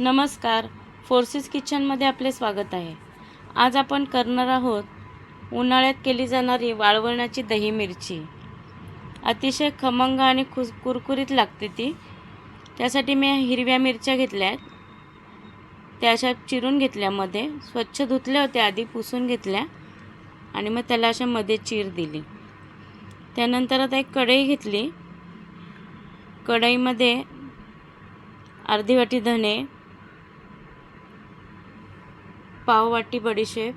नमस्कार. फोर्सेस किचनमध्ये आपले स्वागत आहे. आज आपण करणार आहोत उन्हाळ्यात केली जाणारी वाळवण्याची दही मिरची. अतिशय खमंग आणि खुस कुरकुरीत लागते ती. त्यासाठी मी हिरव्या मिरच्या घेतल्या आहेत त्या अशा चिरून घेतल्यामध्ये स्वच्छ धुतल्या होत्या आधी पुसून घेतल्या आणि मग त्याला अशा मध्ये चीर दिली. त्यानंतर आता एक कढई घेतली. कढईमध्ये अर्धी वाटी धणे पाव वाटी बडीशेप.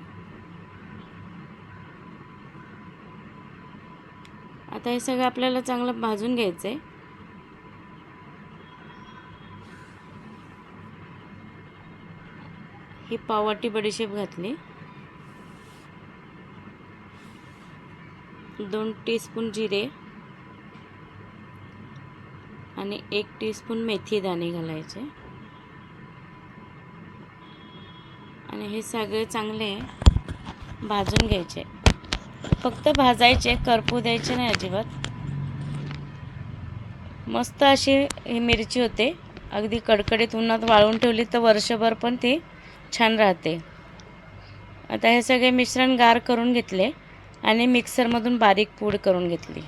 आता हे सगळं आपल्याला चांगलं भाजून घ्यायचं आहे ही पाववाटी बडीशेप घातली. दोन टीस्पून जिरे आणि एक टीस्पून मेथी दाणे घालायचे. आणि हे सगळे चांगले भाजून घ्यायचे. फक्त भाजायचे करपू द्यायचे नाही अजिबात. मस्त अशी ही मिरची होते. अगदी कडकडीत उन्हात वाळून ठेवली तर वर्षभर पण ती छान राहते. आता हे सगळे मिश्रण गार करून घेतले आणि मिक्सरमधून बारीक पूड करून घेतली.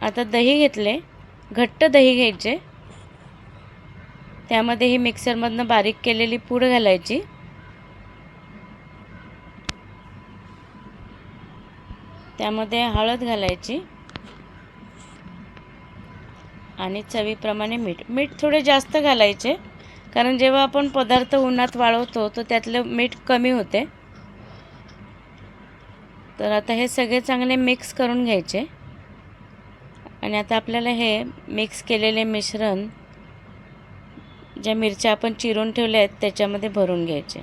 आता दही घेतले. घट्ट दही घ्यायचे. त्यामध्ये ही मिक्सरमधनं बारीक केलेली पूड घालायची. त्यामध्ये हळद घालायची. आणि चवीप्रमाणे मीठ. मीठ थोडे जास्त घालायचे कारण जेव्हा आपण पदार्थ उन्हात वाळवतो तर त्यातलं मीठ कमी होते. तर आता हे सगळे चांगले मिक्स करून घ्यायचे. आणि आता आपल्याला हे मिक्स केलेले मिश्रण ज्या मिरच्या आपण चिरून ठेवल्या आहेत त्याच्यामध्ये भरून घ्यायचे.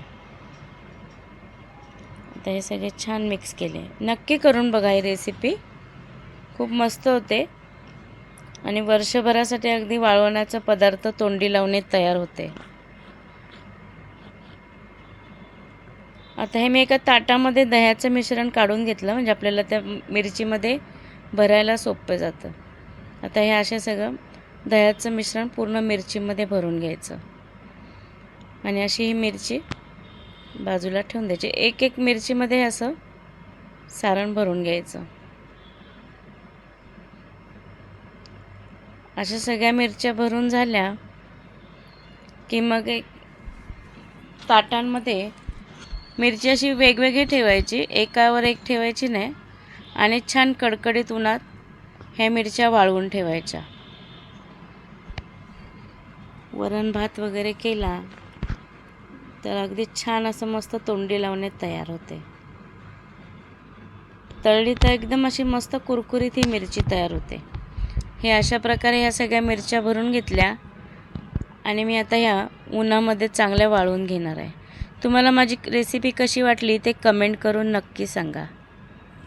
आता हे सगळे छान मिक्स केले. नक्की करून बघा ही रेसिपी खूप मस्त होते. आणि वर्षभरासाठी अगदी वाळवण्याचा पदार्थ तोंडी लावणे तयार होते. आता हे मी एका ताटामध्ये दह्याचं मिश्रण काढून घेतलं. म्हणजे आपल्याला त्या मिरचीमध्ये भरायला सोपं जातं. आता हे असे सगळं दह्याचं मिश्रण पूर्ण मिरचीमध्ये भरून घ्यायचं. आणि अशी ही मिरची बाजूला ठेवून द्यायची. एक एक मिरचीमध्ये असं सारण भरून घ्यायचं. अशा सगळ्या मिरच्या भरून झाल्या की मग एक ताटांमध्ये मिरची अशी वेगवेगळी ठेवायची. एकावर एक ठेवायची नाही. आणि छान कडकडीत उन्हात ह्या मिरच्या वाळवून ठेवायच्या. वरण भात वगैरे केला तर अगदी छान असं मस्त तोंडी लावण्यात तयार होते. तळली तर एकदम अशी मस्त कुरकुरीत ही मिरची तयार होते. हे अशा प्रकारे ह्या सगळ्या मिरच्या भरून घेतल्या आणि मी आता ह्या उन्हामध्ये चांगल्या वाळवून घेणार आहे. तुम्हाला माझी रेसिपी कशी वाटली ते कमेंट करून नक्की सांगा.